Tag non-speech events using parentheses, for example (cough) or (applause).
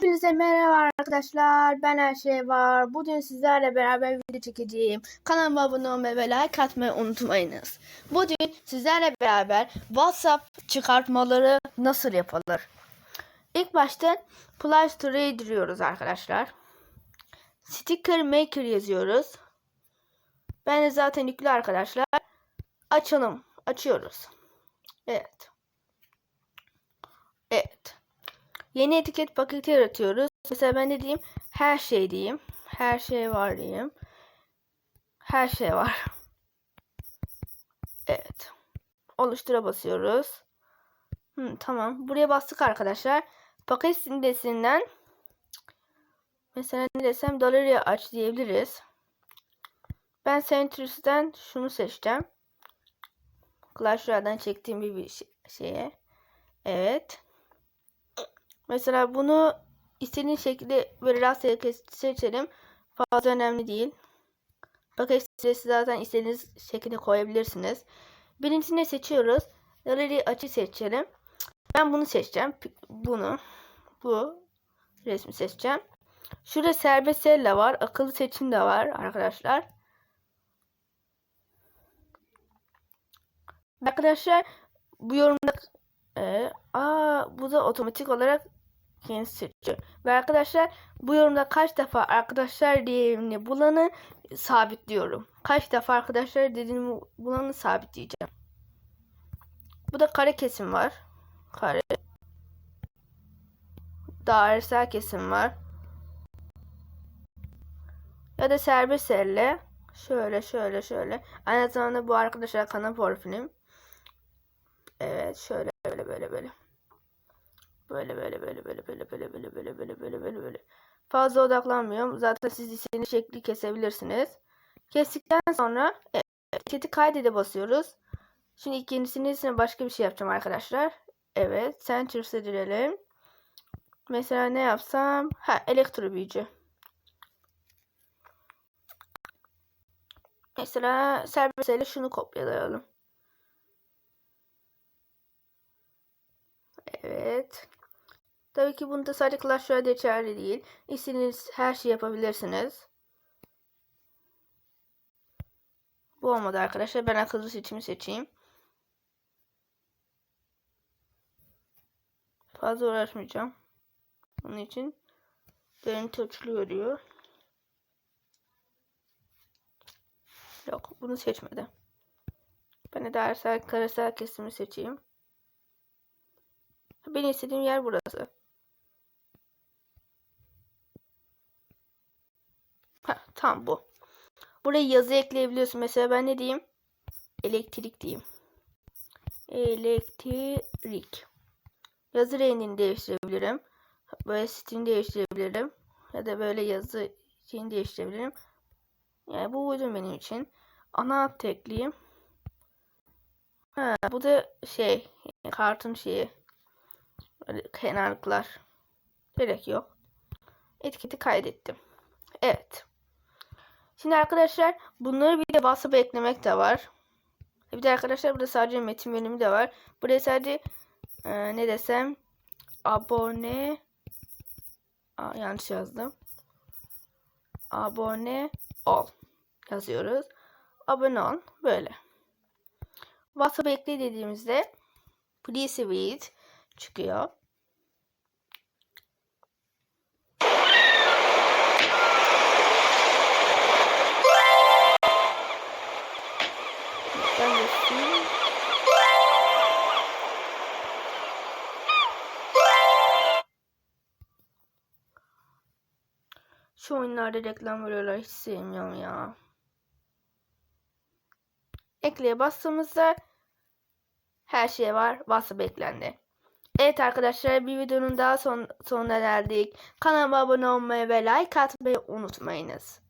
Hepinize merhaba arkadaşlar. Ben her şey var. Bugün sizlerle beraber video çekeceğim. Kanalıma abone olmayı ve like atmayı unutmayınız. Bugün sizlerle beraber WhatsApp çıkartmaları nasıl yapılır? İlk başta Play Store'a indiriyoruz arkadaşlar. Sticker Maker yazıyoruz. Ben de zaten yüklü arkadaşlar. Açalım. Açıyoruz. Evet. Evet. Yeni etiket paketi yaratıyoruz. Mesela ben ne diyeyim? Her şey diyeyim. Her şey var diyeyim. Her şey var. (laughs) Evet. Oluştura basıyoruz. Hı, tamam. Buraya bastık arkadaşlar. Paket simgesinden mesela ne desem doları aç diyebiliriz. Ben Century'den şunu seçeceğim. Clash çektiğim bir, bir şeye. Evet. Mesela bunu istediğin şekilde böyle rastgele seçelim. Fazla önemli değil. Paket süresi zaten istediğiniz şekilde koyabilirsiniz. Birincisini seçiyoruz. Galeri açı seçelim. Ben bunu seçeceğim. Bunu. Bu. Resmi seçeceğim. Şurada serbest elle var. Akıllı seçim de var arkadaşlar. Arkadaşlar bu yorumda e, aa, bu da otomatik olarak seçiyor. Ve arkadaşlar bu yorumda kaç defa arkadaşlar değerini bulanı sabitliyorum. Kaç defa arkadaşlar dediğimi bulanı sabitleyeceğim. Bu da kare kesim var. Kare. Dairesel kesim var. Ya da serbest elle. Şöyle şöyle şöyle. Aynı zamanda bu arkadaşlar kanal profilim. Evet şöyle böyle böyle böyle. Böyle böyle böyle böyle böyle böyle böyle böyle böyle böyle böyle böyle. Fazla odaklanmıyorum. Zaten siz istediğiniz şekli kesebilirsiniz. Kestikten sonra etiketi kaydede basıyoruz. Şimdi ikincisini başka bir şey yapacağım arkadaşlar. Evet. Century'se girelim. Mesela ne yapsam? Ha elektro büyücü. Mesela serbest şunu kopyalayalım. Evet. Tabii ki bunda sadece Clash Royale geçerli değil. İstediğiniz her şeyi yapabilirsiniz. Bu olmadı arkadaşlar. Ben akıllı seçimi seçeyim. Fazla uğraşmayacağım. Onun için görüntü açılıyor diyor. Yok bunu seçmedi. Ben de dersel karesel kesimi seçeyim. Ben istediğim yer burası. Ha, tam bu. Buraya yazı ekleyebiliyorsun. Mesela ben ne diyeyim? Elektrik diyeyim. Elektrik. Yazı rengini değiştirebilirim. Böyle stilini değiştirebilirim. Ya da böyle yazı şeyini değiştirebilirim. Yani bu uygun benim için. Ana hat ekleyeyim. Ha, bu da şey kartın şeyi. Böyle kenarlıklar. Gerek yok. Etiketi kaydettim. Evet. Şimdi arkadaşlar bunları bir de WhatsApp'a eklemek de var. Bir de arkadaşlar burada sadece metin bölümü de var. Buraya sadece e, ne desem abone Aa, yanlış yazdım. Abone ol yazıyoruz. Abone ol böyle. WhatsApp'a ekle dediğimizde please read çıkıyor. Şu oyunlarda reklam veriyorlar hiç sevmiyorum ya. Ekleye bastığımızda her şey var. WhatsApp eklendi. Evet arkadaşlar bir videonun daha son, sonuna geldik. Kanalıma abone olmayı ve like atmayı unutmayınız.